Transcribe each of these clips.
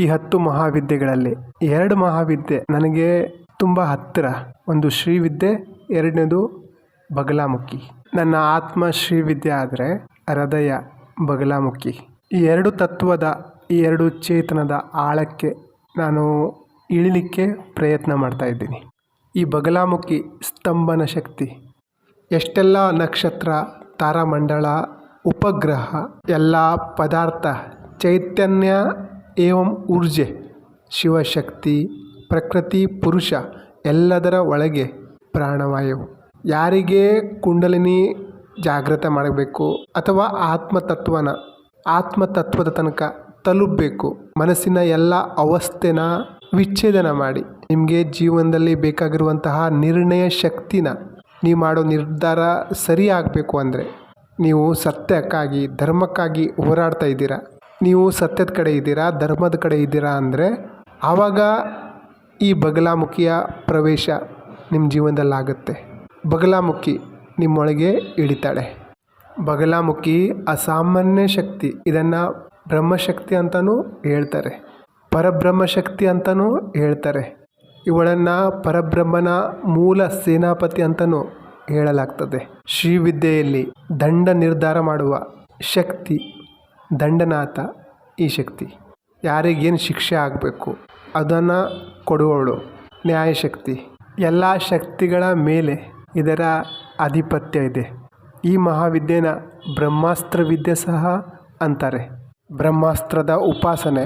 ಈ ಹತ್ತು ಮಹಾವಿದ್ಯೆಗಳಲ್ಲಿ ಎರಡು ಮಹಾವಿದ್ಯೆ ನನಗೆ ತುಂಬ ಹತ್ತಿರ. ಒಂದು ಶ್ರೀವಿದ್ಯೆ, ಎರಡನೇದು ಬಗಲಾಮುಖಿ. ನನ್ನ ಆತ್ಮ ಶ್ರೀವಿದ್ಯೆ ಆದರೆ ಹೃದಯ ಬಗಲಾಮುಖಿ. ಈ ಎರಡು ತತ್ವದ, ಈ ಎರಡು ಚೇತನದ ಆಳಕ್ಕೆ ನಾನು ಇಳಿಲಿಕ್ಕೆ ಪ್ರಯತ್ನ ಮಾಡ್ತಾ ಇದ್ದೀನಿ. ಈ ಬಗಲಾಮುಖಿ ಸ್ತಂಭನ ಶಕ್ತಿ, ಎಷ್ಟೆಲ್ಲ ನಕ್ಷತ್ರ ತಾರಾಮಂಡಳ ಉಪಗ್ರಹ, ಎಲ್ಲ ಪದಾರ್ಥ, ಚೈತನ್ಯ ಏವಂ ಊರ್ಜೆ, ಶಿವಶಕ್ತಿ, ಪ್ರಕೃತಿ, ಪುರುಷ ಎಲ್ಲದರ ಒಳಗೆ ಪ್ರಾಣವಾಯು ಯಾರಿಗೆ ಕುಂಡಲಿನಿ ಜಾಗೃತ ಮಾಡಬೇಕು ಅಥವಾ ಆತ್ಮತತ್ವನ, ಆತ್ಮತತ್ವದ ತನಕ ತಲುಪಬೇಕು, ಮನಸ್ಸಿನ ಎಲ್ಲ ಅವಸ್ಥೆನ ವಿಚ್ಛೇದನ ಮಾಡಿ. ನಿಮಗೆ ಜೀವನದಲ್ಲಿ ಬೇಕಾಗಿರುವಂತಹ ನಿರ್ಣಯ ಶಕ್ತಿನ ನೀವು ಮಾಡೋ ನಿರ್ಧಾರ ಸರಿ ಆಗಬೇಕು ಅಂದರೆ ನೀವು ಸತ್ಯಕ್ಕಾಗಿ, ಧರ್ಮಕ್ಕಾಗಿ ಹೋರಾಡ್ತಾ ಇದ್ದೀರಾ? ನೀವು ಸತ್ಯದ ಕಡೆ ಇದ್ದೀರಾ, ಧರ್ಮದ ಕಡೆ ಇದ್ದೀರಾ ಅಂದರೆ ಆವಾಗ ಈ ಬಗಲಾಮುಖಿಯ ಪ್ರವೇಶ ನಿಮ್ಮ ಜೀವನದಲ್ಲಾಗುತ್ತೆ. ಬಗಲಾಮುಖಿ ನಿಮ್ಮೊಳಗೆ ಇಳಿತಾಳೆ. ಬಗಲಾಮುಖಿ ಅಸಾಮಾನ್ಯ ಶಕ್ತಿ, ಇದನ್ನು ಬ್ರಹ್ಮಶಕ್ತಿ ಅಂತಲೂ ಹೇಳ್ತಾರೆ. ಪರಬ್ರಹ್ಮಶಕ್ತಿ ಅಂತಲೂ ಹೇಳ್ತಾರೆ. ಇವಳನ್ನು ಪರಬ್ರಹ್ಮನ ಮೂಲ ಸೇನಾಪತಿ ಅಂತಲೂ ಹೇಳಲಾಗ್ತದೆ. ಶ್ರೀವಿದ್ಯೆಯಲ್ಲಿ ದಂಡ ನಿರ್ಧಾರ ಮಾಡುವ ಶಕ್ತಿ ದಂಡನಾಥ ಈ ಶಕ್ತಿ. ಯಾರಿಗೇನು ಶಿಕ್ಷೆ ಆಗಬೇಕು, ಅದನ್ನು ಕೊಡುವವಳು ನ್ಯಾಯಶಕ್ತಿ. ಎಲ್ಲ ಶಕ್ತಿಗಳ ಮೇಲೆ ಇದರ ಆಧಿಪತ್ಯ ಇದೆ. ಈ ಮಹಾವಿದ್ಯೆನ ಬ್ರಹ್ಮಾಸ್ತ್ರ ವಿದ್ಯೆ ಸಹ ಅಂತಾರೆ. ಬ್ರಹ್ಮಾಸ್ತ್ರದ ಉಪಾಸನೆ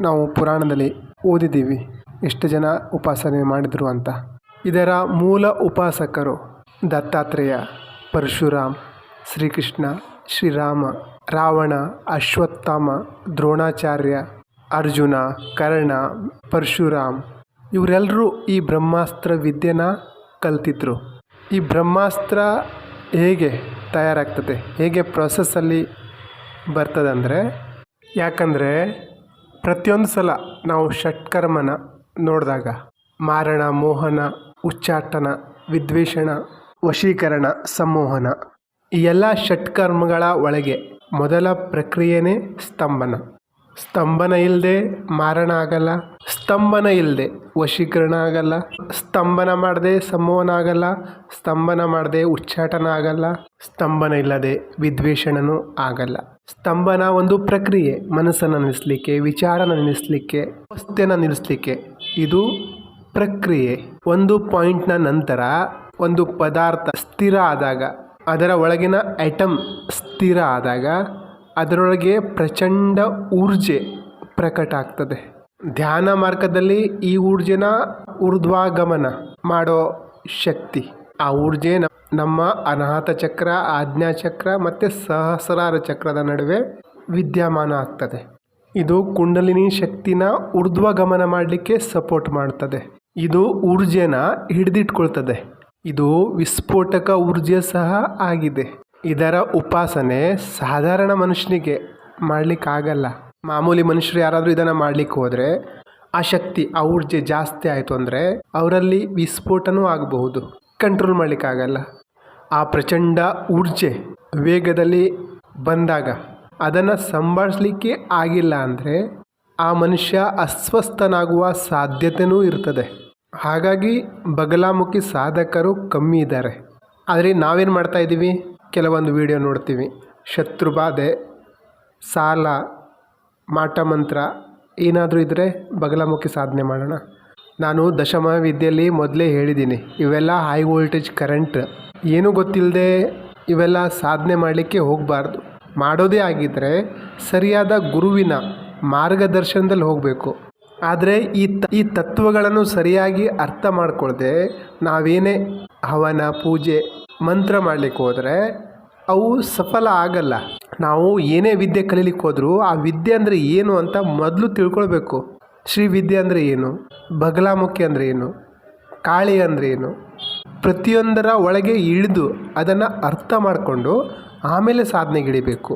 ನಾವು ಪುರಾಣದಲ್ಲಿ ಓದಿದ್ದೀವಿ. ಎಷ್ಟು ಜನ ಉಪಾಸನೆ ಮಾಡಿದರು ಅಂತ. ಇದರ ಮೂಲ ಉಪಾಸಕರು ದತ್ತಾತ್ರೇಯ, ಪರಶುರಾಮ್ ಶ್ರೀಕೃಷ್ಣ, ಶ್ರೀರಾಮ, ರಾವಣ, ಅಶ್ವತ್ಥಾಮ, ದ್ರೋಣಾಚಾರ್ಯ, ಅರ್ಜುನ, ಕರ್ಣ, ಪರಶುರಾಮ್ ಇವರೆಲ್ಲರೂ ಈ ಬ್ರಹ್ಮಾಸ್ತ್ರ ವಿದ್ಯೆನ ಕಲ್ತಿದ್ರು. ಈ ಬ್ರಹ್ಮಾಸ್ತ್ರ ಹೇಗೆ ತಯಾರಾಗ್ತದೆ, ಹೇಗೆ ಪ್ರೊಸೆಸ್ಸಲ್ಲಿ ಬರ್ತದಂದರೆ, ಯಾಕಂದರೆ ಪ್ರತಿಯೊಂದು ಸಲ ನಾವು ಷಟ್ಕರ್ಮನ ನೋಡಿದಾಗ, ಮಾರಣ, ಮೋಹನ, ಉಚ್ಚಾಟನ, ವಿದ್ವೇಷಣ, ವಶೀಕರಣ, ಸಂಮೋಹನ ಈ ಎಲ್ಲ ಷಟ್ಕರ್ಮಗಳ ಒಳಗೆ ಮೊದಲ ಪ್ರಕ್ರಿಯೆನೇ ಸ್ತಂಭನ. ಸ್ತಂಭನ ಇಲ್ಲದೆ ಮಾರಣ ಆಗಲ್ಲ ಸ್ತಂಭನ ಇಲ್ಲದೆ ವಶೀಕರಣ ಆಗಲ್ಲ ಸ್ತಂಭನ ಮಾಡದೆ ಸಂಮೋಹನ ಆಗಲ್ಲ ಸ್ತಂಭನ ಮಾಡದೆ ಉಚ್ಚಾಟನ ಆಗಲ್ಲ ಸ್ತಂಭನ ಇಲ್ಲದೆ ವಿದ್ವೇಷಣನೂ ಆಗಲ್ಲ. ಸ್ತಂಭನ ಒಂದು ಪ್ರಕ್ರಿಯೆ, ಮನಸ್ಸನ್ನು ನಿಲ್ಲಿಸಲಿಕ್ಕೆ ವಿಚಾರನ ನಿಲ್ಲಿಸಲಿಕ್ಕೆ ವಸ್ತೆನ ನಿಲ್ಲಿಸಲಿಕ್ಕೆ ಇದು ಪ್ರಕ್ರಿಯೆ. ಒಂದು ಪಾಯಿಂಟ್ನ ನಂತರ ಒಂದು ಪದಾರ್ಥ ಸ್ಥಿರ ಆದಾಗ ಅದರ ಒಳಗಿನ ಐಟಮ್ ಸ್ಥಿರ ಆದಾಗ ಅದರೊಳಗೆ ಪ್ರಚಂಡ ಊರ್ಜೆ ಪ್ರಕಟ ಆಗ್ತದೆ. ಧ್ಯಾನ ಮಾರ್ಗದಲ್ಲಿ ಈ ಊರ್ಜೆನ ಊರ್ಧ್ವಾಗಮನ ಮಾಡೋ ಶಕ್ತಿ. ಆ ಊರ್ಜೆ ನಮ್ಮ ಅನಾಹತ ಚಕ್ರ, ಆಜ್ಞಾ ಚಕ್ರ ಮತ್ತು ಸಹಸ್ರಾರ ಚಕ್ರದ ನಡುವೆ ವಿದ್ಯಮಾನ ಆಗ್ತದೆ. ಇದು ಕುಂಡಲಿನಿ ಶಕ್ತಿನ ಊರ್ಧ್ವಗಮನ ಮಾಡಲಿಕ್ಕೆ ಸಪೋರ್ಟ್ ಮಾಡ್ತದೆ. ಇದು ಊರ್ಜೆನ ಹಿಡಿದಿಟ್ಕೊಳ್ತದೆ. ಇದು ವಿಸ್ಫೋಟಕ ಊರ್ಜೆ ಸಹ ಆಗಿದೆ. ಇದರ ಉಪಾಸನೆ ಸಾಧಾರಣ ಮನುಷ್ಯನಿಗೆ ಮಾಡಲಿಕ್ಕಾಗಲ್ಲ. ಮಾಮೂಲಿ ಮನುಷ್ಯರು ಯಾರಾದರೂ ಇದನ್ನು ಮಾಡಲಿಕ್ಕೆ ಹೋದರೆ ಆ ಶಕ್ತಿ, ಆ ಊರ್ಜೆ ಜಾಸ್ತಿ ಆಯಿತು ಅಂದರೆ ಅವರಲ್ಲಿ ವಿಸ್ಫೋಟನೂ ಆಗಬಹುದು. ಕಂಟ್ರೋಲ್ ಮಾಡಲಿಕ್ಕಾಗಲ್ಲ. ಆ ಪ್ರಚಂಡ ಊರ್ಜೆ ವೇಗದಲ್ಲಿ ಬಂದಾಗ ಅದನ್ನು ಸಂಭಾಳಿಸ್ಲಿಕ್ಕೆ ಆಗಿಲ್ಲ ಅಂದರೆ ಆ ಮನುಷ್ಯ ಅಸ್ವಸ್ಥನಾಗುವ ಸಾಧ್ಯತೆಯೂ ಇರ್ತದೆ. ಹಾಗಾಗಿ ಬಗಲಾಮುಖಿ ಸಾಧಕರು ಕಮ್ಮಿ ಇದ್ದಾರೆ. ಆದರೆ ನಾವೇನು ಮಾಡ್ತಾ ಇದ್ದೀವಿ? ಕೆಲವೊಂದು ವಿಡಿಯೋ ನೋಡ್ತೀವಿ. ಶತ್ರುಬಾಧೆ, ಸಾಲ, ಮಾಟ ಮಂತ್ರ, ಏನಾದರೂ ಇದ್ದರೆ ಬಗಲಾಮುಖಿ ಸಾಧನೆ ಮಾಡೋಣ. ನಾನು ದಶಮ ವಿದ್ಯೆಯಲ್ಲಿ ಮೊದಲೇ ಹೇಳಿದ್ದೀನಿ, ಇವೆಲ್ಲ ಹೈ ವೋಲ್ಟೇಜ್ ಕರೆಂಟ್ ಏನೂ ಗೊತ್ತಿಲ್ಲದೆ ಇವೆಲ್ಲ ಸಾಧನೆ ಮಾಡಲಿಕ್ಕೆ ಹೋಗಬಾರ್ದು. ಮಾಡೋದೇ ಆಗಿದ್ದರೆ ಸರಿಯಾದ ಗುರುವಿನ ಮಾರ್ಗದರ್ಶನದಲ್ಲಿ ಹೋಗಬೇಕು. ಆದರೆ ಈ ಈ ತತ್ವಗಳನ್ನು ಸರಿಯಾಗಿ ಅರ್ಥ ಮಾಡಿಕೊಳ್ಳದೆ ನಾವೇನೇ ಹವನ, ಪೂಜೆ, ಮಂತ್ರ ಮಾಡಲಿಕ್ಕೆ ಹೋದರೆ ಅವು ಸಫಲ ಆಗಲ್ಲ. ನಾವು ಏನೇ ವಿದ್ಯೆ ಕಲೀಲಿಕ್ಕೆ ಹೋದರೂ ಆ ವಿದ್ಯೆ ಅಂದರೆ ಏನು ಅಂತ ಮೊದಲು ತಿಳ್ಕೊಳ್ಬೇಕು. ಶ್ರೀ ವಿದ್ಯೆ ಅಂದರೆ ಏನು? ಬಗಲಾಮುಖಿ ಅಂದರೆ ಏನು? ಕಾಳಿ ಅಂದರೆ ಏನು? ಪ್ರತಿಯೊಂದರ ಒಳಗೆ ಇಳಿದು ಅದನ್ನು ಅರ್ಥ ಮಾಡಿಕೊಂಡು ಆಮೇಲೆ ಸಾಧನೆಗಿಳಿಬೇಕು